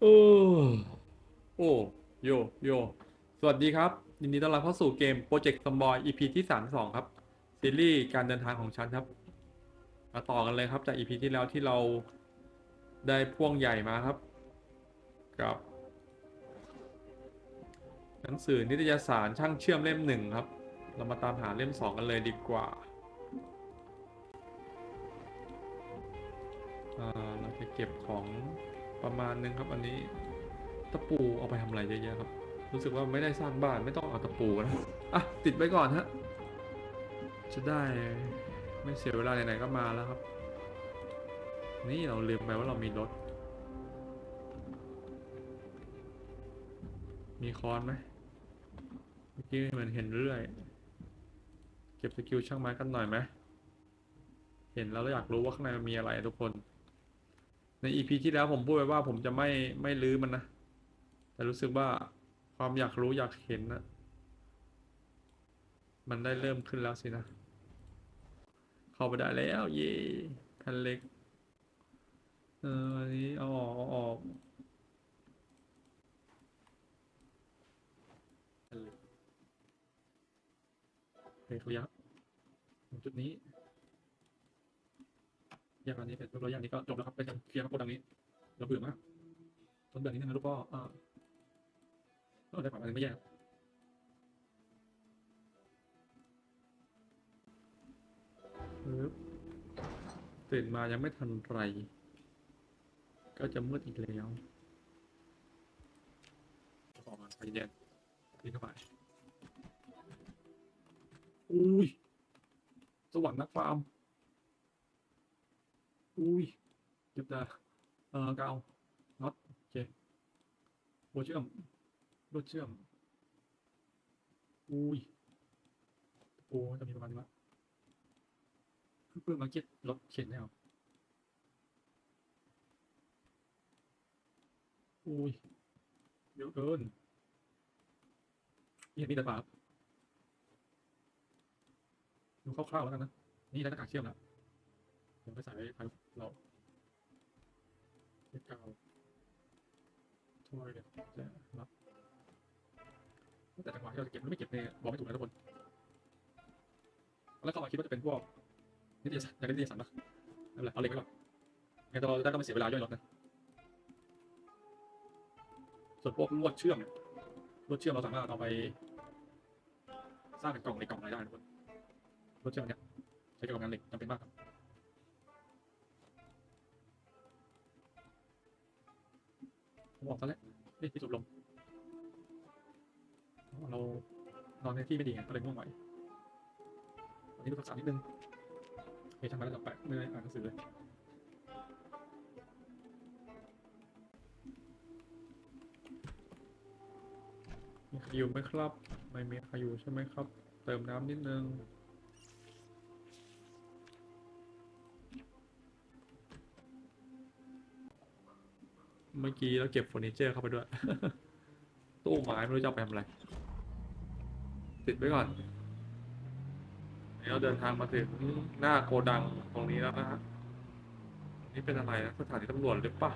โอ้โอ้โยโยสวัสดีครับ ยินดีต้อนรับเข้าสู่เกม Project Zomboid EP ที่32ครับ ซีรีส์การเดินทางของฉันครับมาต่อกันเลยครับ จาก EP ที่แล้วที่เราได้พ่วงใหญ่มาครับ กับ หนังสือนิตยสารช่างเชื่อมเล่มหนึ่งครับ เรามาตามหาเล่มสองกันเลยดีกว่าเราจะเก็บของ ประมาณนึงครับ อันนี้ตะปูเอาไปทำอะไรเยอะๆครับ รู้สึกว่าไม่ได้สร้างบ้านไม่ต้องเอาตะปูนะอะติดไว้ก่อนฮะจะได้ไม่เสียเวลาไหนๆก็มาแล้วครับ นี่เราลืมไปว่าเรามีรถ มีคอนไหมเมื่อกี้เหมือนเห็นเรื่อย เก็บสกิลช่างไม้กันหน่อยไหมเห็นแล้วเราอยากรู้ว่าข้างในมันมีอะไรทุกคน ในอีพีที่แล้วผมพูดไปว่าผมจะไม่ไม่ลื้อมันนะ แต่รู้สึกว่าความอยากรู้อยากเห็นนะมันได้เริ่มขึ้นแล้วสินะ เข้าไปได้แล้ว เย่แผ่นเล็ก เอออันนี้เอาออกเอาออกเล็กโอเขายับจุดนี้ อย่างอันนี้เป็นตัวอย่างนี้ก็จบแล้วครับเป็นการเคลียร์ครับโกดังนี้เราเบื่อมากต้นแบบนี้นะลูกพ่อเออได้ความอันนี้ไม่แย่ครับปึ๊บตื่นมายังไม่ทันไร ก็จะมืดอีกแล้วออกมาไฟแดงนี่เข้าไปอุ้ยสวรรค์นักฟาร์ม อุ้ยเก็บได้เอ่อกาวน็อตโอเคหัวเชื่อมรถเชื่อม อุ้ยโอ้จะมีประมาณนี้ละเพื่อมาเก็ตรถเข็นแล้วอุ้ยเยอะเกินนี่เห็นนี่แต่ปาดูคร่าวๆแล้วกันนะ นี่ได้หน้ากากเชื่อมแล้วเดี๋ยวไปใส่ไเราเก็บกาถ้วยเดี๋ยวจะรับแต่จังหวะที่เราจะเก็บหรือไม่เก็บเนี่ยบอกไม่ถูกนะทุกคนแล้วเขามาคิดว่าจะเป็นพวกนิตยสารอย่ากได้นิตยสารนะไม่เป็นไรเอาเล็กไว้ก่อนงั้นเราได้ก็ไม่เสียเวลาย่อยรถนะส่วนพวกลวดเชื่อมลวดเชื่อมเราสามารถเอาไป สร้างเป็นกล่องในกล่องอะไรได้นะทุกคนลวดเชื่อมเนี่ยใช้เกี่ยวกับงานเหล็กจำเป็นมากครับ บอกซะแล้วเฮ้ยที่สูบลมเรานอนในที่ไม่ดีไงก็เลยง่วงไหววันนี้ดูทักษะนิดนึงโอเคทำไมาแล้วต่อไปไม่ได้อ่านหนังสือเลยมีใครอยู่ไหมครับ ไม่มีใครอยู่ใช่ไหมครับ เติมน้ำนิดนึง เมื่อกี้เราเก็บเฟอร์นิเจอร์เข้าไปด้วย ตู้ไม้ไม่รู้จะเอาไปทำอะไร ติดไว้ก่อนนี่เราเดินทางมาถึงหน้าโกดังตรงนี้แล้วนะฮะ นี่เป็นอะไรนะสถานีตำรวจหรือปะ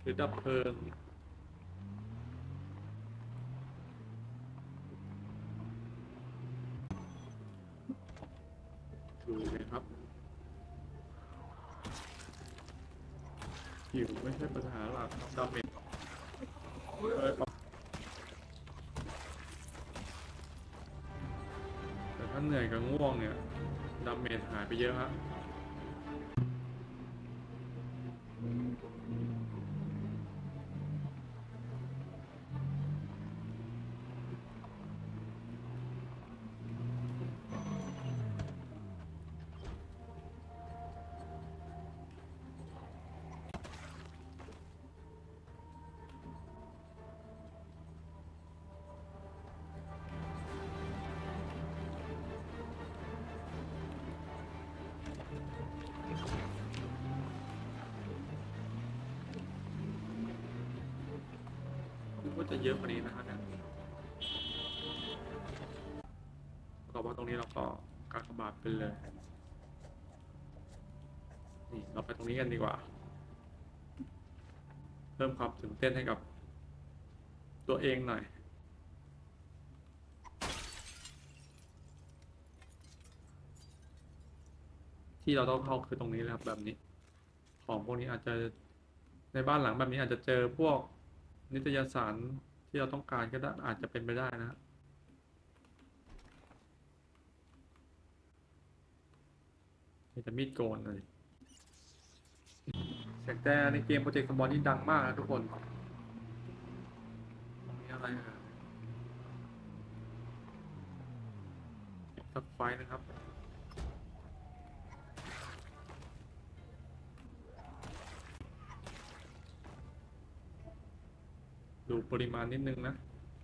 หรือดับเพลิง ดูเลยครับ หิวไม่ใช่ปัญหาหลักดาเมจแต่ถ้าเหนื่อยกับง่วงเนี่ยดาเมจหายไปเยอะฮะ เยอะกว่านี้นะฮะเนี่ยต่อว่าตรงนี้เราก็กากบาทไปเลย นี่เราไปตรงนี้กันดีกว่า เพิ่มความตื่นเต้นให้กับ ตัวเองหน่อยที่เราต้องเข้าคือตรงนี้เลยครับแบบนี้ ของพวกนี้อาจจะในบ้านหลังแบบนี้อาจจะเจอพวกนิตยสาร ที่เราต้องการก็ได้อาจจะเป็นไปได้นะฮะมีแต่มีดโกนเลยเสียงแต่ในเกมโปรเจกต์คอมบอลนี่ดังมากนะทุกคนตรงนี้อะไรเอ่ยสักไฟนะครับ ดูปริมาณนิดนึงนะ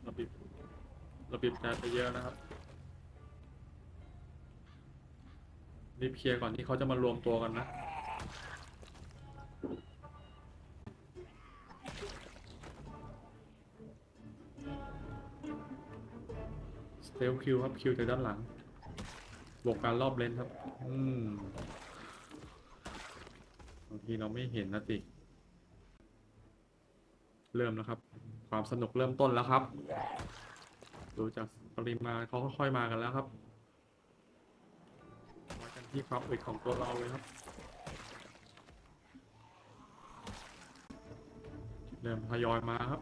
ระบิบระบิบแต่ไปเยอะนะครับรีบเคลียร์ก่อนที่เขาจะมารวมตัวกันนะสเตลคิวครับคิวจากด้านหลังบวกการรอบเลนครับ อืมบางทีเราไม่เห็นนะสิ เริ่มแล้วครับ ความสนุกเริ่มต้นแล้วครับ ดูจากปริมาณเขาค่อยๆมากันแล้วครับมากันที่ความอึดของตัวเราเลยครับ เริ่มทยอยมาครับ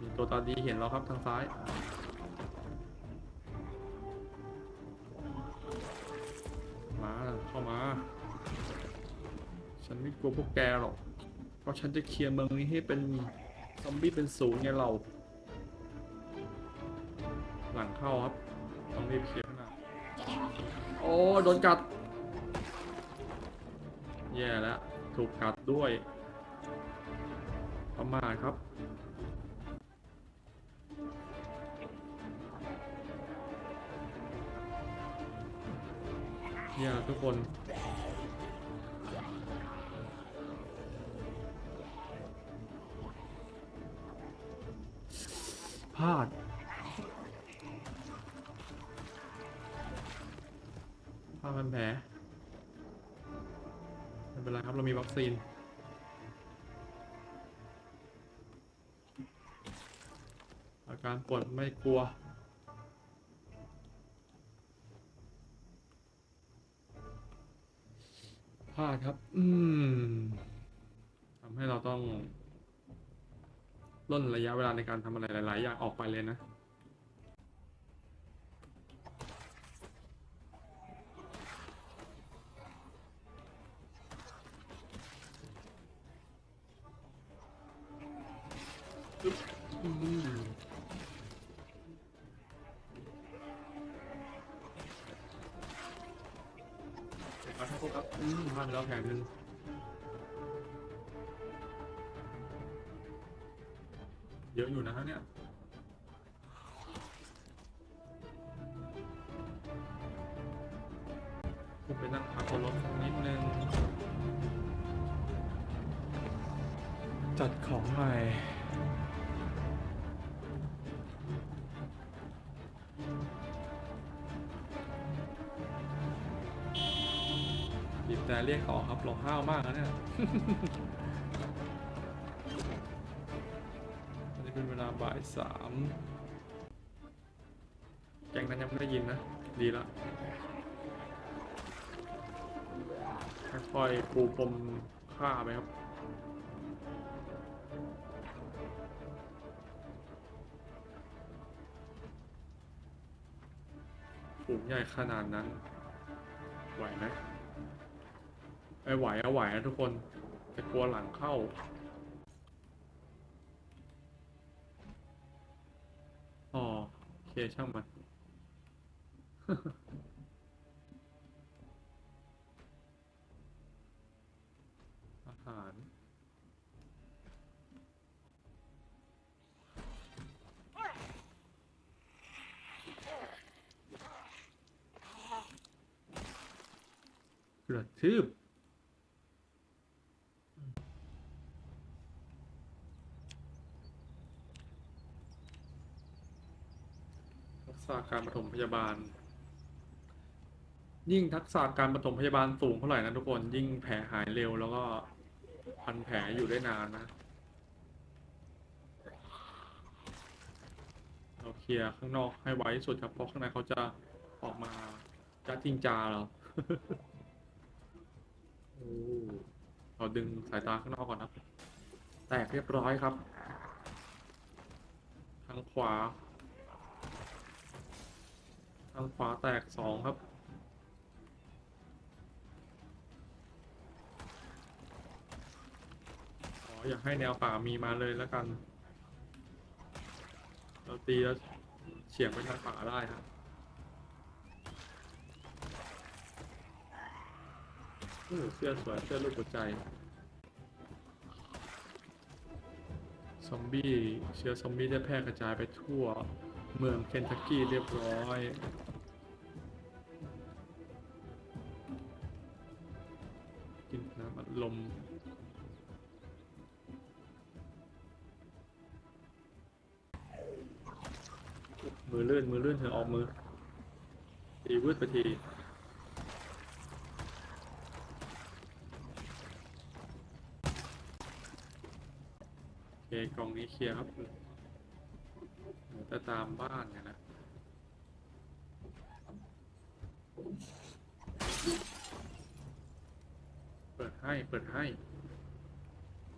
มีตัวตาดีเห็นแล้วครับทางซ้ายมาเข้ามา ฉันไม่กลัวพวกแกหรอก ราะฉันจะเคลียร์เมืองนี้ให้เป็นซอมบี้เป็นศูนย์ไงเรา หลังเข้าครับ ต้องรีบเคลียร์ข้างหน้าโอ้โดนกัด แย่แล้ว ถูกกัดด้วย ประมาทครับแย่แล้วทุกคน พลาดพลาดเป็นแผลไม่เป็นไรครับเรามีวัคซีนอาการปวดไม่กลัว พลาดครับ อืมทำให้เราต้อง ล่นระยะเวลาในการทำอะไรหลาย ๆ อย่างออกไปเลยนะอืมมาครับพวกครับอืมพลาดไปแล้วแผนหนึ่ง เยอะอยู่นะฮะเนี่ยผมไปนั่งพักบนรถนิดนึง จัดของใหม่บีบแต่เรียกต่อครับเราห้าวมากนะเนี่ย บ่ายสามแกงนั้นยังไม่ได้ยินนะ ดีละค่อยๆปูพรมฆ่าไปครับฝูงใหญ่ขนาดนั้น ไหวไหมไอ้ไหวอาไหวนะทุกคนแต่กลัวหลังเข้า อ๋อโอเค ช่างมัน อาหาร กระทืบ ทั การปฐมพยาบาล ยิ่งทักษะการปฐมพยาบาลสูงเท่าไหร่นะทุกคนยิ่งแผลหายเร็วแล้วก็พันแผลอยู่ได้นานนะเราเคลียร์ข้างนอกให้ไวที่สุดครับเพราะข้างในเขาจะออกมาจะจริงจาเราโอ้เราดึงสายตาข้างนอกก่อนนะแตกเรียบร้อยครับ ทางขวา ทางขวาแตกสองครับ ขออยากให้แนวป่ามีมาเลยแล้วกัน เราตีแล้วเฉียงไปทางป่าได้ครับเสื้อสวยเสื้อรูปหัวใจ ซอมบี้ เชื้อซอมบี้ได้แพร่กระจายไปทั่ว เมืองเคนทักกี้เรียบร้อย ลม มือเลื่อนมือเลื่อนเธอออกมือ ตีวืดไปทีโอเคกล่องนี้เคลียร์ครับเหลือแต่ตามบ้านเนี่ยนะเปิด ให้ เปิดให้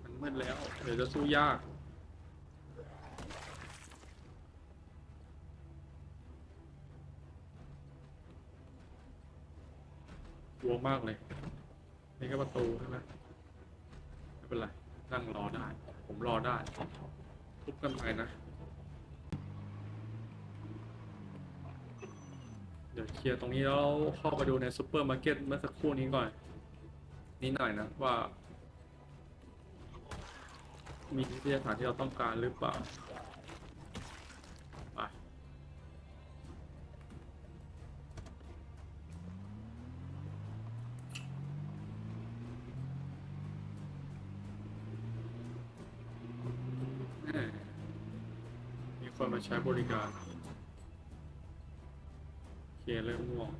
มันมืดแล้ว เดี๋ยวจะสู้ยาก กลัวมากเลย นี่ก็ประตูใช่ไหมไม่เป็นไร นั่งรอได้ ผมรอได้ ทุบกันไปนะ เดี๋ยวเคลียร์ตรงนี้แล้วเข้าไปดูในซูเปอร์มาร์เก็ตเมื่อสักครู่นี้ก่อน นิดหน่อยนะว่า มีนิตยสารที่เราต้องการหรือเปล่าไปม่มีคนมาใช้บริการ โอเคเริ่มง่วง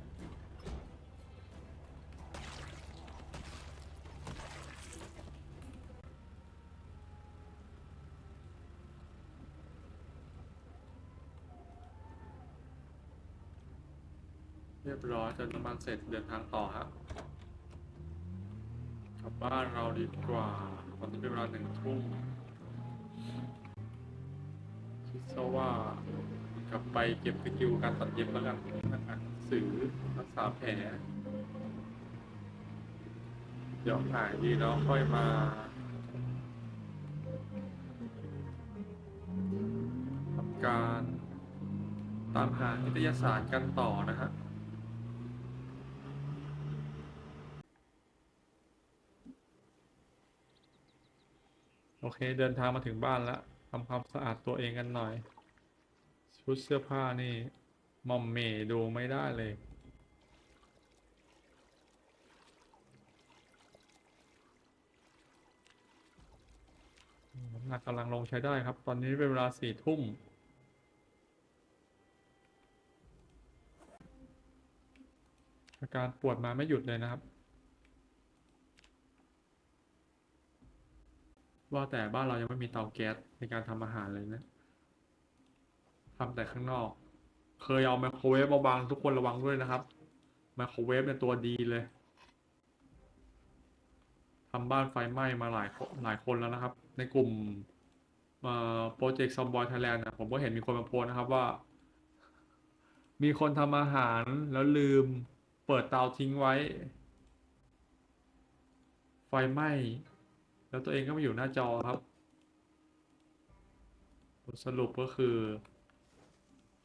เรียบร้อยเติมน้ำมันเสร็จเดินทางต่อครับกลับบ้านเราดีกว่าตอนนี้เป็นเวลาหนึ่งทุ่มคิดซะว่ากลับไปเก็บสกิลการตัดเย็บแล้วกันนั่งอ่านหนังสือรักษาแผลเดี๋ยวหายดีแล้วค่อยมาทำการตามหานิตยสารกันต่อนะฮะ เค เดินทางมาถึงบ้านแล้วทำความสะอาดตัวเองกันหน่อย ชุดเสื้อผ้านี่มอมเมดูไม่ได้เลย น้ำหนักกำลังลงใช้ได้ครับ ตอนนี้เป็นเวลาสี่ทุ่มอาการปวดมาไม่หยุดเลยนะครับ ว่าแต่บ้านเรายังไม่มีเตาแก๊สในการทำอาหารเลยนะทำแต่ข้างนอก เคยเอาไมโครเวฟมาบังทุกคนระวังด้วยนะครับไมโครเวฟเนี่ยตัวดีเลยทำบ้านไฟไหม้มาหลายหลายคนแล้วนะครับ ในกลุ่มโปรเจกต์ซอมบอยไทยแลนด์ผมก็เห็นมีคนมาโพสต์นะครับว่า มีคนทำอาหารแล้วลืมเปิดเตาทิ้งไว้ ไฟไหม้ แล้วตัวเองก็มาอยู่หน้าจอครับ บทสรุปก็คือ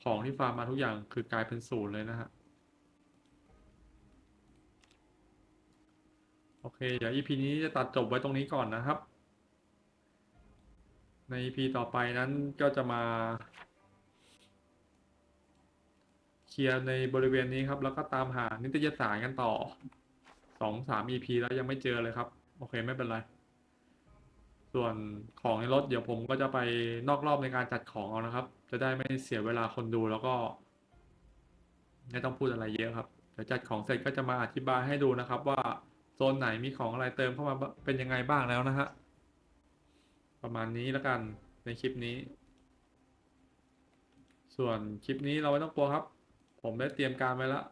ของที่ฟาร์มมาทุกอย่างคือกลายเป็นศูนย์เลยนะฮะ โอเค เดี๋ยว EP นี้จะตัดจบไว้ตรงนี้ก่อนนะครับ ใน EP ต่อไปนั้นก็จะมา เคลียร์ในบริเวณนี้ครับ แล้วก็ตามหานิตยสารกันต่อสองสาม EP แล้วยังไม่เจอเลยครับ โอเค ไม่เป็นไร ส่วนของในรถเดี๋ยวผมก็จะไปนอกรอบในการจัดของเอานะครับ จะได้ไม่เสียเวลาคนดูแล้วก็ ไม่ต้องพูดอะไรเยอะครับเดี๋ยวจัดของเสร็จก็จะมาอธิบายให้ดูนะครับ ว่าโซนไหนมีของอะไรเติมเข้ามาเป็นยังไงบ้างแล้วนะฮะประมาณนี้แล้วกันในคลิปนี้ ส่วนคลิปนี้เราไม่ต้องกลัวครับ ผมได้เตรียมการไว้แล้ว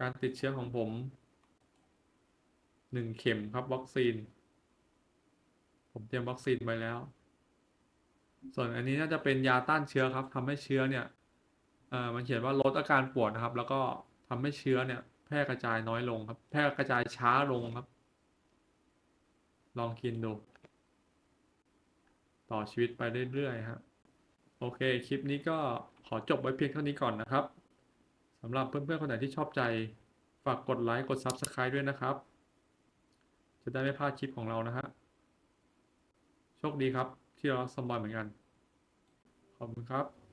การติดเชื้อของผมหนึ่งเข็มครับวัคซีน ผมเตรียมวัคซีนไว้แล้ว ส่วนอันนี้น่าจะเป็นยาต้านเชื้อครับทำให้เชื้อเนี่ยเอ่อมันเขียนว่าลดอาการปวดนะครับ แล้วก็ทำให้เชื้อเนี่ย แพร่กระจายน้อยลงครับ แพร่กระจายช้าลงครับ ลองกินดู ต่อชีวิตไปเรื่อยๆฮะโอเค คลิปนี้ก็ขอจบไว้เพียงเท่านี้ก่อนนะครับสำหรับเพื่อนๆคนไหนที่ชอบใจ ฝากกดไลค์ กด Subscribe ด้วยนะครับ จะได้ไม่พลาดคลิปของเรานะฮะ โชคดีครับ ที่เราสมบอยเหมือนกัน ขอบคุณครับ